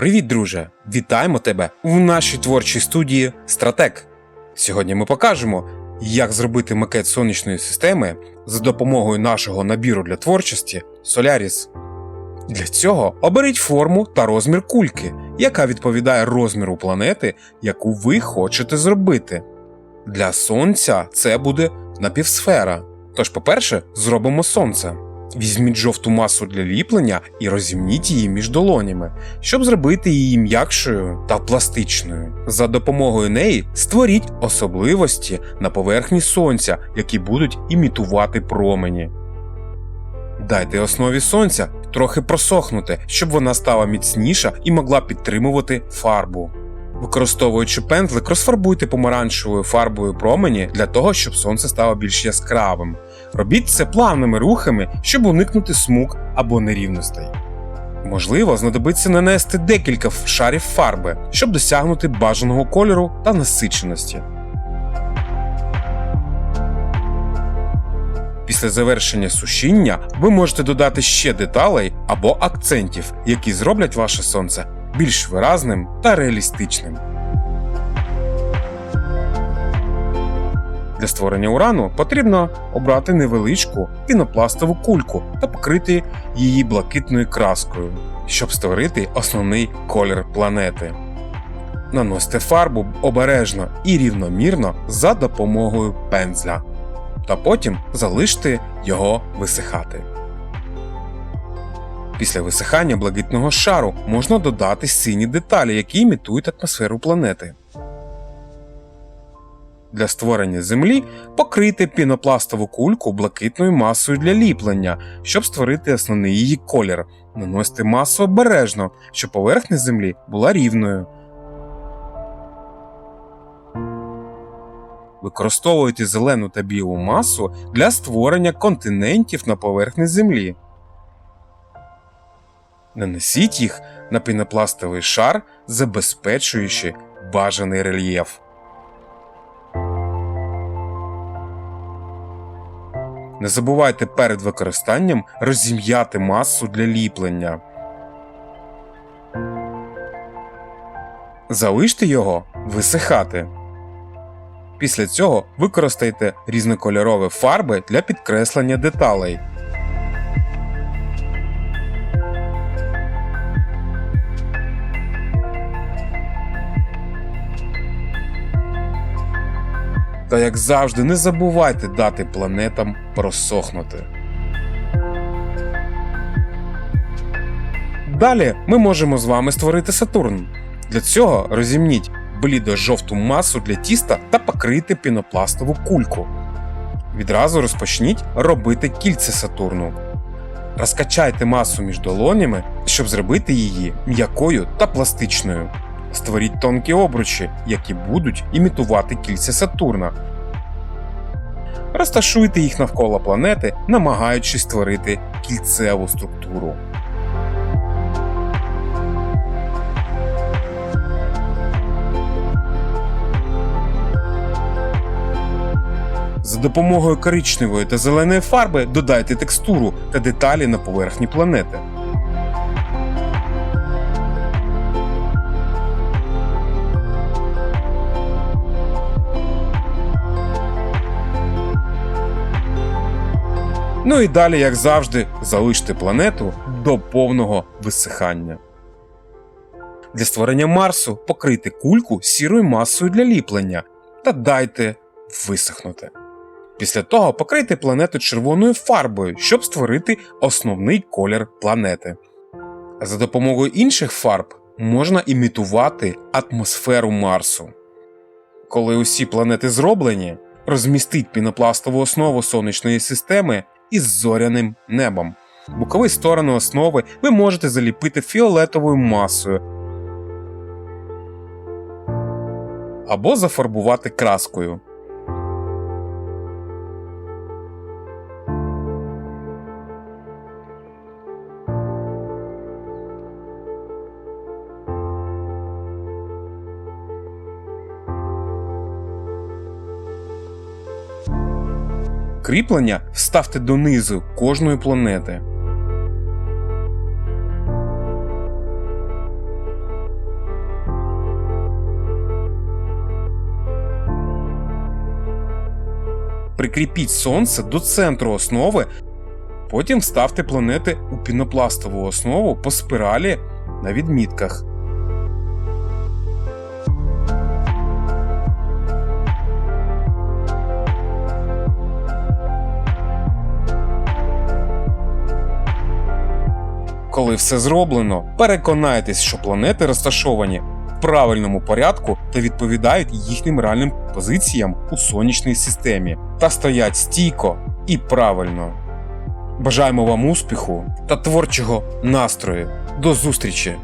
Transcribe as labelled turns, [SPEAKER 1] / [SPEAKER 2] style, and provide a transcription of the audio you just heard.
[SPEAKER 1] Привіт, друже! Вітаємо тебе в нашій творчій студії Стратек. Сьогодні ми покажемо, як зробити макет сонячної системи за допомогою нашого набіру для творчості Solaris. Для цього оберіть форму та розмір кульки, яка відповідає розміру планети, яку ви хочете зробити. Для сонця це буде напівсфера. Тож, по-перше, зробимо сонце. Візьміть жовту масу для ліплення і розімніть її між долонями, щоб зробити її м'якшою та пластичною. За допомогою неї створіть особливості на поверхні сонця, які будуть імітувати промені. Дайте основі сонця трохи просохнути, щоб вона стала міцніша і могла підтримувати фарбу. Використовуючи пензлик, розфарбуйте помаранчевою фарбою промені для того, щоб сонце стало більш яскравим. Робіть це плавними рухами, щоб уникнути смуг або нерівностей. Можливо, знадобиться нанести декілька шарів фарби, щоб досягнути бажаного кольору та насиченості. Після завершення сушіння ви можете додати ще деталей або акцентів, які зроблять ваше сонце більш виразним та реалістичним. Для створення урану потрібно обрати невеличку пінопластову кульку та покрити її блакитною краскою, щоб створити основний колір планети. Наносьте фарбу обережно і рівномірно за допомогою пензля, та потім залиште його висихати. Після висихання блакитного шару можна додати сині деталі, які імітують атмосферу планети. Для створення землі покрийте пінопластову кульку блакитною масою для ліплення, щоб створити основний її колір. Наносьте масу обережно, щоб поверхня землі була рівною. Використовуйте зелену та білу масу для створення континентів на поверхні землі. Нанесіть їх на пінопластовий шар, забезпечуючи бажаний рельєф. Не забувайте перед використанням розім'яти масу для ліплення. Залиште його висихати. Після цього використайте різнокольорові фарби для підкреслення деталей. Та як завжди, не забувайте дати планетам просохнути. Далі ми можемо з вами створити Сатурн. Для цього розімніть блідо-жовту масу для тіста та покрийте пінопластову кульку. Відразу розпочніть робити кільце Сатурну. Розкачайте масу між долонями, щоб зробити її м'якою та пластичною. Створіть тонкі обручі, які будуть імітувати кільця Сатурна. Розташуйте їх навколо планети, намагаючись створити кільцеву структуру. За допомогою коричневої та зеленої фарби додайте текстуру та деталі на поверхні планети. Ну і далі, як завжди, залиште планету до повного висихання. Для створення Марсу покрийте кульку сірою масою для ліплення та дайте висохнути. Після того покрийте планету червоною фарбою, щоб створити основний колір планети. За допомогою інших фарб можна імітувати атмосферу Марсу. Коли усі планети зроблені, розмістіть пінопластову основу сонячної системи із зоряним небом. Бокові сторони основи ви можете заліпити фіолетовою масою або зафарбувати краскою. Кріплення вставте донизу кожної планети. Прикріпіть сонце до центру основи, потім вставте планети у пінопластову основу по спиралі на відмітках. Коли все зроблено, переконайтесь, що планети розташовані в правильному порядку та відповідають їхнім реальним позиціям у сонячній системі та стоять стійко і правильно. Бажаємо вам успіху та творчого настрою. До зустрічі!